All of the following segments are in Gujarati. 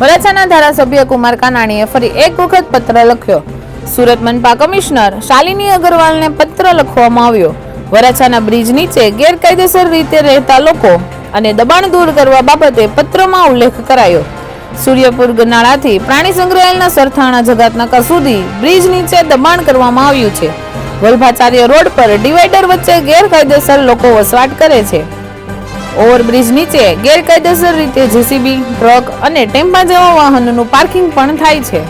વરાછાના ધારાસભ્ય કુમાર કાનાણીએ ફરી એક વખત પત્ર લખ્યો. સુરત મનપા કમિશનર શાલિની અગ્રવાલને પત્ર લખવામાં આવ્યો. વરાછાના બ્રિજ નીચે ગેરકાયદેસર રીતે રહેતા લોકો અને દબાણ દૂર કરવા બાબતે પત્રમાં ઉલ્લેખ કરાયો. સૂર્યપુર ગનાળાથી પ્રાણી સંગ્રહાલયના સરથાણા જગાતનાકા સુધી બ્રિજ નીચે દબાણ કરવામાં આવ્યું છે. વલ્ભાચાર્ય રોડ પર ડિવાઈડર વચ્ચે ગેરકાયદેસર લોકો વસવાટ કરે છે. ઓવરબ્રિજ નીચે ગેરકાયદેસર રીતે જેસીબી, ટ્રક અને ટેમ્પા જેવા વાહનોનું પાર્કિંગ પણ થાય છે.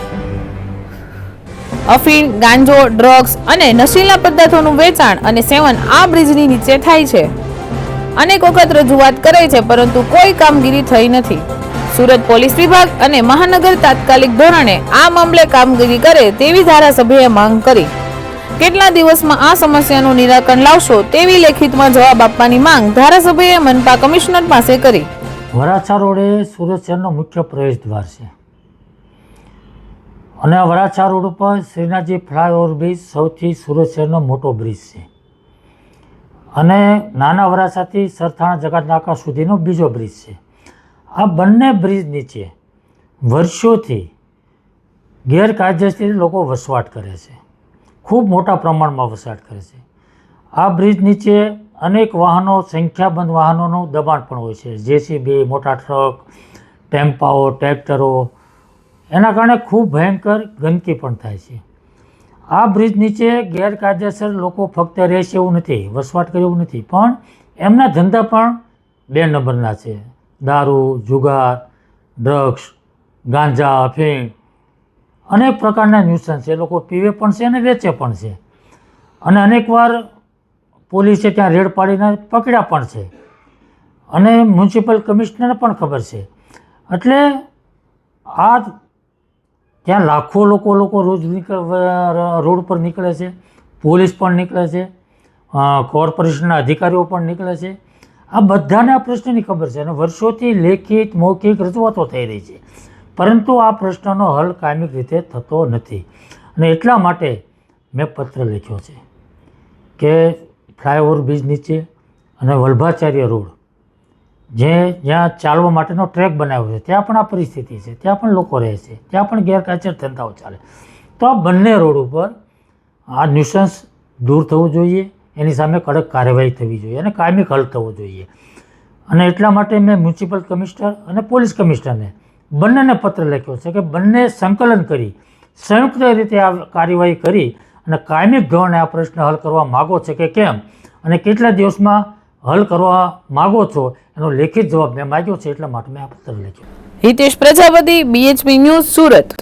અફીણ, ગાંજો, ડ્રગ્સ અને નશીલા પદાર્થોનું વેચાણ અને સેવન આ બ્રિજની નીચે થાય છે. અનેક વખત રજૂઆત કરે છે, પરંતુ કોઈ કામગીરી થઈ નથી. સુરત પોલીસ વિભાગ અને મહાનગર તાત્કાલિક ધોરણે આ મામલે કામગીરી કરે તેવી ધારાસભ્યએ માંગ કરી. કેટલા દિવસમાં આ સમસ્યાનું નિરાકરણ લાવશો તેવી લેખિતમાં જવાબ આપવાની માંગ ધારાસભ્યએ મનપા કમિશનર પાસે કરી. વરાછા રોડે સુરત શહેરનો મુખ્ય પ્રવેશ દ્વાર છે. અને વરાછા રોડ ઉપર શ્રીનાથજી ફ્લાયઓવર બ્રિજ સૌથી સુરત શહેરનો મોટો બ્રિજ છે. અને નાના વરાછાથી સરથાણા જગાત નાકા સુધીનો બીજો બ્રિજ છે. આ બંને બ્રિજ નીચે વર્ષોથી ગેરકાયદેસર લોકો વસવાટ કરે છે. ખૂબ મોટા પ્રમાણમાં વસવાટ કરે છે. આ બ્રિજ નીચે અનેક વાહનો, સંખ્યાબંધ વાહનોનું દબાણ પણ હોય છે. જેસીબી, મોટા ટ્રક, ટેમ્પાઓ, ટ્રેક્ટરો, એના કારણે ખૂબ ભયંકર ગંદકી પણ થાય છે. આ બ્રિજ નીચે ગેરકાયદેસર લોકો ફક્ત રહેશે એવું નથી, વસવાટ કરે એવું નથી, પણ એમના ધંધા પણ બે નંબરના છે. દારૂ, જુગાર, ડ્રગ્સ, ગાંજા અફીણ અનેક પ્રકારના ન્યુસન્સ એ લોકો પીવે પણ છે અને વેચે પણ છે. અને અનેકવાર પોલીસે ત્યાં રેડ પાડીને પકડ્યા પણ છે. અને મ્યુનિસિપલ કમિશનરને પણ ખબર છે. એટલે આ ત્યાં લાખો લોકો લોકો રોજ નીકળ રોડ પર નીકળે છે. પોલીસ પણ નીકળે છે. કોર્પોરેશનના અધિકારીઓ પણ નીકળે છે. આ બધાને આ પ્રશ્નની ખબર છે અને વર્ષોથી લેખિત, મૌખિક રજૂઆતો થઈ રહી છે. પરંતુ આ પ્રશ્નનો હલ કાયમિક રીતે થતો નથી. અને એટલા માટે મેં પત્ર લખ્યો છે કે ફ્લાયઓવર બ્રિજ નીચે અને વલ્ભાચાર્ય રોડ, જે જ્યાં ચાલવા માટેનો ટ્રેક બનાવ્યો છે, ત્યાં પણ આ પરિસ્થિતિ છે, ત્યાં પણ લોકો રહે છે, ત્યાં પણ ગેરકાયદેસર ધંધાઓ ચાલે. તો આ બંને રોડ ઉપર આ ન્યુસન્સ દૂર થવું જોઈએ, એની સામે કડક કાર્યવાહી થવી જોઈએ અને કાયમિક હલ થવો જોઈએ. અને એટલા માટે મેં મ્યુનિસિપલ કમિશનર અને પોલીસ કમિશનરને બંનેને પત્ર લખ્યો છે કે બંને સંકલન કરી, સંયુક્ત રીતે આ કાર્યવાહી કરી અને કાયમિક ધોરણે આ પ્રશ્ન હલ કરવા માગો છે કે કેમ? અને કેટલા દિવસમાં હલ કરવા માગો છો? એનો લેખિત જવાબ મેં માગ્યો છે, એટલા માટે મેં આ પત્ર લખ્યો. Hitesh Prajapati BHP news Surat.